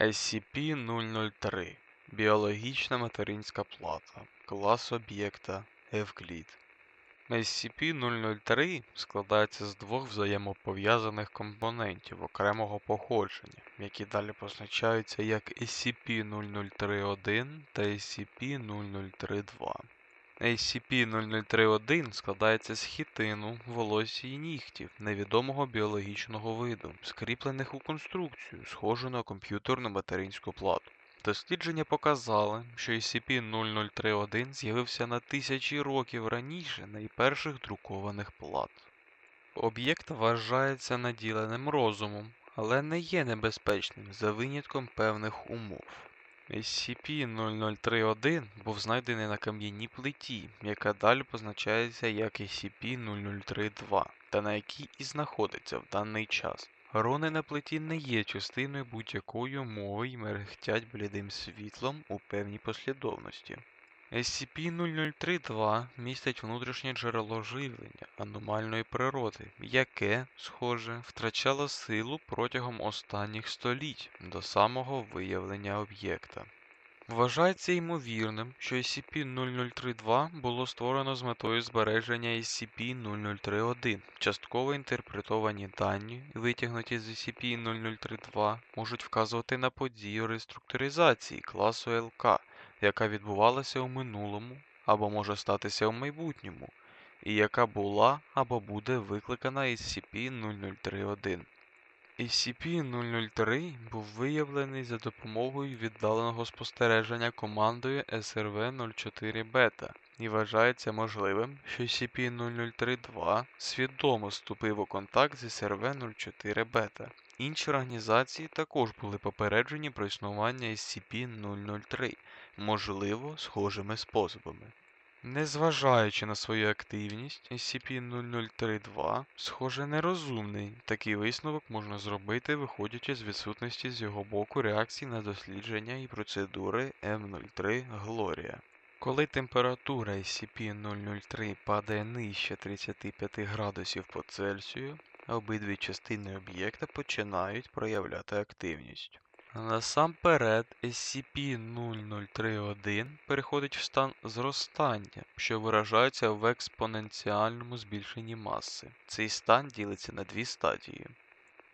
SCP-003 Біологічна материнська плата. Клас об'єкта Евклід. SCP-003 складається з двох взаємопов'язаних компонентів окремого походження, які далі позначаються як SCP-003-1 та SCP-003-2. SCP-003-1 складається з хітину, волосся і нігтів невідомого біологічного виду, скріплених у конструкцію, схожу на комп'ютерну материнську плату. Дослідження показали, що SCP-003-1 з'явився на тисячі років раніше найперших друкованих плат. Об'єкт вважається наділеним розумом, але не є небезпечним за винятком певних умов. SCP-003-1 був знайдений на кам'яній плиті, яка далі позначається як SCP-003-2, та на якій і знаходиться в даний час. Рони на плиті не є частиною будь-якої мови й мерехтять блідим світлом у певній послідовності. SCP-003-2 містить внутрішнє джерело живлення аномальної природи, яке, схоже, втрачало силу протягом останніх століть до самого виявлення об'єкта. Вважається ймовірним, що SCP-003-2 було створено з метою збереження SCP-003-1. Частково інтерпретовані дані, витягнуті з SCP-003-2, можуть вказувати на подію реструктуризації класу ЛК, яка відбувалася у минулому або може статися у майбутньому, і яка була або буде викликана SCP-003-1. SCP-003 був виявлений за допомогою віддаленого спостереження командою SRV-04 Бета і вважається можливим, що SCP-003-2 свідомо вступив у контакт з SRV-04 Бета. Інші організації також були попереджені про існування SCP-003, можливо, схожими способами. Незважаючи на свою активність, SCP-003-2, схоже, нерозумний. Такий висновок можна зробити, виходячи з відсутності з його боку реакцій на дослідження і процедури М03 Глорія. Коли температура SCP-003 падає нижче 35 градусів по Цельсію, обидві частини об'єкта починають проявляти активність. Насамперед, SCP-003-1 переходить в стан зростання, що виражається в експоненціальному збільшенні маси. Цей стан ділиться на дві стадії.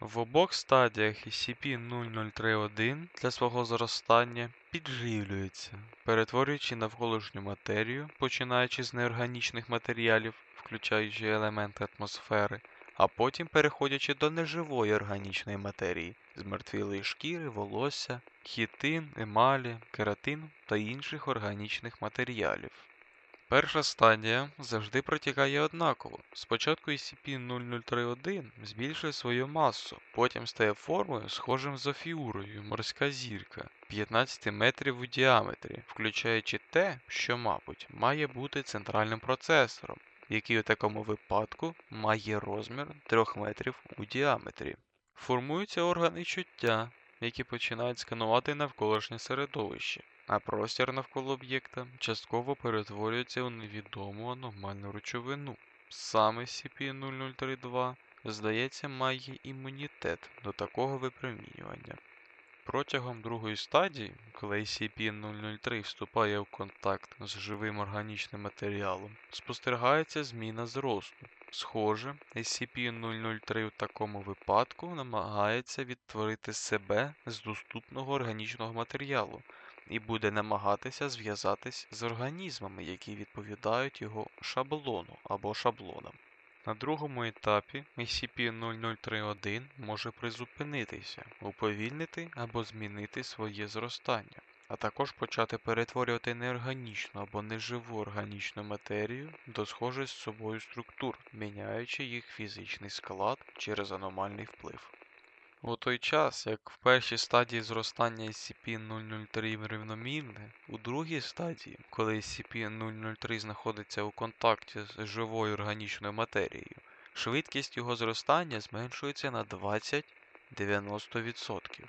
В обох стадіях SCP-003-1 для свого зростання підживлюється, перетворюючи навколишню матерію, починаючи з неорганічних матеріалів, включаючи елементи атмосфери, а потім переходячи до неживої органічної матерії, змертвілої шкіри, волосся, хітин, емалі, кератин та інших органічних матеріалів. Перша стадія завжди протікає однаково. Спочатку SCP-003-1 збільшує свою масу, потім стає формою, схожим з офіурою, морська зірка 15 метрів у діаметрі, включаючи те, що, мабуть, має бути центральним процесором, який у такому випадку має розмір 3 метрів у діаметрі. Формуються органи чуття, які починають сканувати навколишнє середовище, а простір навколо об'єкта частково перетворюється у невідому аномальну речовину. Саме SCP-003-2, здається, має імунітет до такого випромінювання. Протягом другої стадії, коли SCP-003 вступає в контакт з живим органічним матеріалом, спостерігається зміна зросту. Схоже, SCP-003 в такому випадку намагається відтворити себе з доступного органічного матеріалу і буде намагатися зв'язатись з організмами, які відповідають його шаблону або шаблонам. На другому етапі SCP-003-1 може призупинитися, уповільнити або змінити своє зростання, а також почати перетворювати неорганічну або неживу органічну матерію до схожих з собою структур, міняючи їх фізичний склад через аномальний вплив. У той час, як в першій стадії зростання SCP-003 рівномірне, у другій стадії, коли SCP-003 знаходиться у контакті з живою органічною матерією, швидкість його зростання зменшується на 20-90%.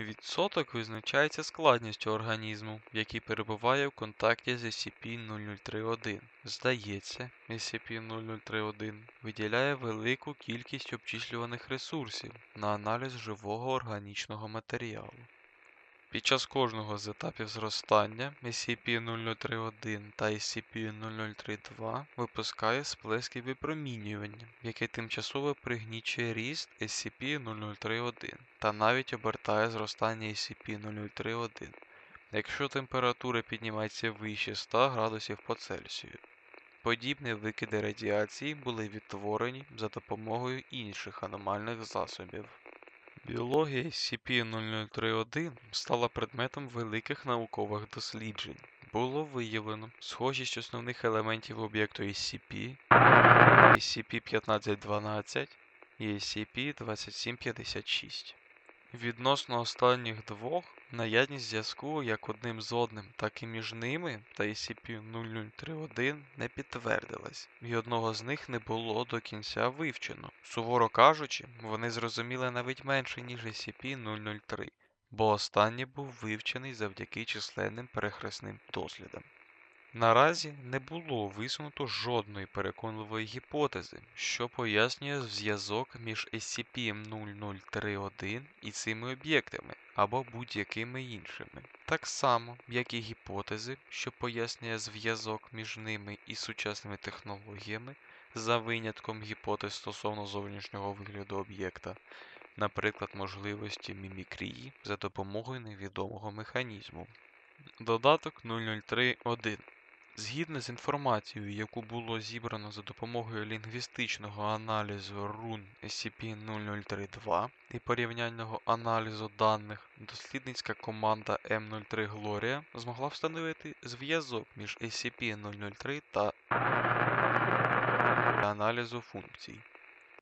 Відсоток визначається складністю організму, який перебуває в контакті з SCP-0031. Здається, SCP-0031 виділяє велику кількість обчислюваних ресурсів на аналіз живого органічного матеріалу. Під час кожного з етапів зростання SCP-0031 та SCP-0032 випускає сплески випромінювання, яке тимчасово пригнічує ріст SCP-0031 та навіть обертає зростання SCP-0031, якщо температура піднімається вище 100 градусів по Цельсію. Подібні викиди радіації були відтворені за допомогою інших аномальних засобів. Біологія SCP-0031 стала предметом великих наукових досліджень. Було виявлено схожість основних елементів об'єкту SCP, SCP-1512 і SCP-2756. Відносно останніх двох, наявність зв'язку як одним з одним, так і між ними та SCP-0031 не підтвердилась, і одного з них не було до кінця вивчено. Суворо кажучи, вони зрозуміли навіть менше, ніж SCP-003, бо останній був вивчений завдяки численним перехресним дослідам. Наразі не було висунуто жодної переконливої гіпотези, що пояснює зв'язок між SCP-0031 і цими об'єктами або будь-якими іншими, так само, як і гіпотези, що пояснює зв'язок між ними і сучасними технологіями, за винятком гіпотез стосовно зовнішнього вигляду об'єкта, наприклад, можливості мімікрії за допомогою невідомого механізму. Додаток 003.1 Згідно з інформацією, яку було зібрано за допомогою лінгвістичного аналізу рун SCP-0032 і порівняльного аналізу даних, дослідницька команда М03 Глорія змогла встановити зв'язок між SCP-003 та аналізу функцій.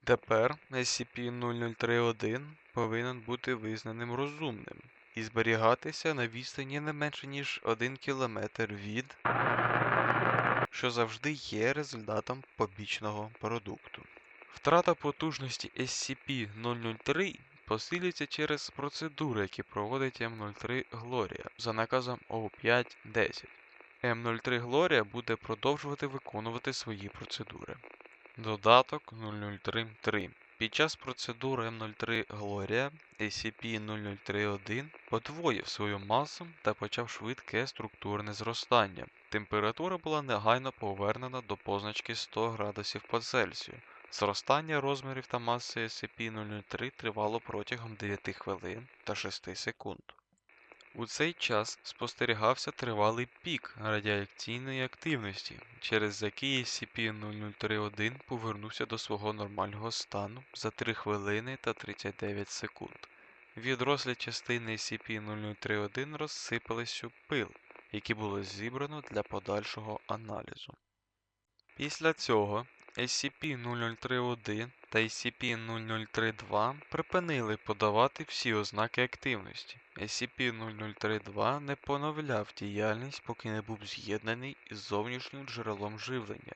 Тепер SCP-0031 повинен бути визнаним розумним і зберігатися на відстані не менше ніж 1 км від що завжди є результатом побічного продукту. Втрата потужності SCP-003 посилюється через процедури, які проводить М03 Глорія за наказом O510. М03 Глорія буде продовжувати виконувати свої процедури. Додаток 003.3 під час процедури М03 Глорія SCP-0031 подвоїв свою масу та почав швидке структурне зростання. Температура була негайно повернена до позначки 100 градусів по Цельсію. Зростання розмірів та маси SCP-003 тривало протягом 9 хвилин та 6 секунд. У цей час спостерігався тривалий пік радіаційної активності, через який SCP-0031 повернувся до свого нормального стану за 3 хвилини та 39 секунд. Відрослі частини SCP-0031 розсипались у пил, які було зібрано для подальшого аналізу. Після цього SCP-0031 та SCP-0032 припинили подавати всі ознаки активності. SCP-0032 не поновляв діяльність, поки не був з'єднаний із зовнішнім джерелом живлення.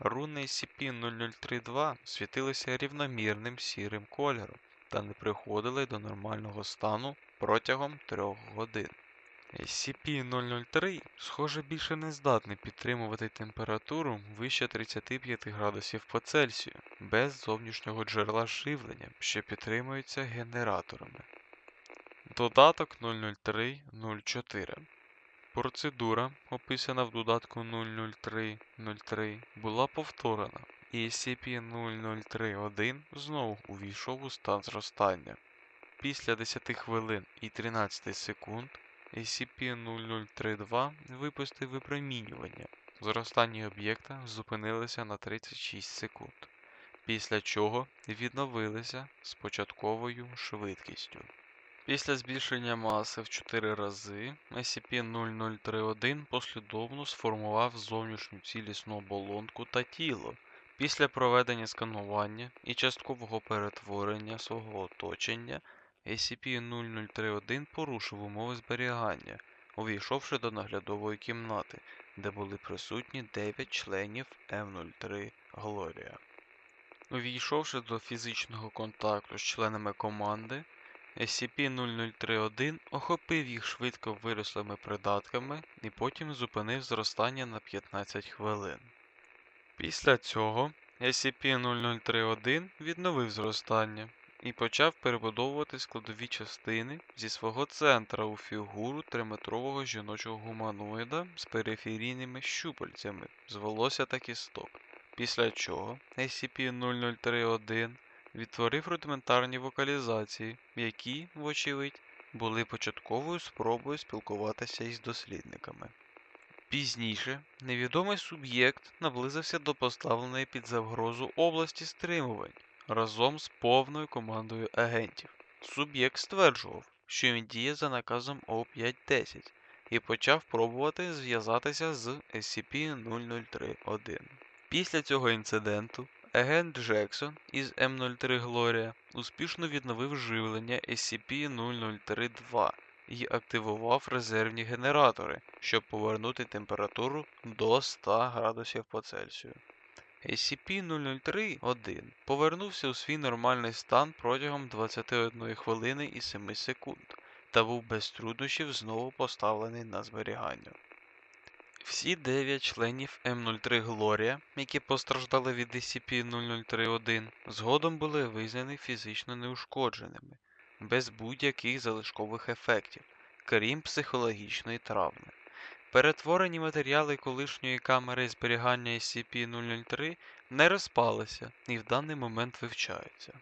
Руни SCP-0032 світилися рівномірним сірим кольором та не приходили до нормального стану протягом трьох годин. SCP-003, схоже, більше не здатний підтримувати температуру вище 35 градусів по Цельсію без зовнішнього джерела живлення, що підтримується генераторами. Додаток 003.04 Процедура, описана в додатку 003.03, була повторена, і SCP-003.1 знову увійшов у стан зростання. Після 10 хвилин і 13 секунд SCP-0032 випустив випромінювання. Зростання об'єкта зупинилося на 36 секунд, після чого відновилися з початковою швидкістю. Після збільшення маси в 4 рази SCP-0031 послідовно сформував зовнішню цілісну оболонку та тіло. Після проведення сканування і часткового перетворення свого оточення SCP-0031 порушив умови зберігання, увійшовши до наглядової кімнати, де були присутні 9 членів М03 Глорія. Увійшовши до фізичного контакту з членами команди, SCP-0031 охопив їх швидко вирослими придатками і потім зупинив зростання на 15 хвилин. Після цього SCP-0031 відновив зростання і почав перебудовувати складові частини зі свого центра у фігуру триметрового жіночого гуманоїда з периферійними щупальцями з волосся та кісток. Після чого SCP-0031 відтворив рудиментарні вокалізації, які, вочевидь, були початковою спробою спілкуватися із дослідниками. Пізніше невідомий суб'єкт наблизився до поставленої під загрозу області стримувань разом з повною командою агентів. Суб'єкт стверджував, що він діє за наказом О510 і почав пробувати зв'язатися з SCP-0031. Після цього інциденту агент Джексон із М03 Глорія успішно відновив живлення SCP-003-2 і активував резервні генератори, щоб повернути температуру до 100 градусів по Цельсію. SCP-003-1 повернувся у свій нормальний стан протягом 21 хвилини і 7 секунд та був без труднощів знову поставлений на зберігання. Всі дев'ять членів М03 Глорія, які постраждали від SCP-003-1, згодом були визнані фізично неушкодженими, без будь-яких залишкових ефектів, крім психологічної травми. Перетворені матеріали колишньої камери зберігання SCP-003 не розпалися і в даний момент вивчаються.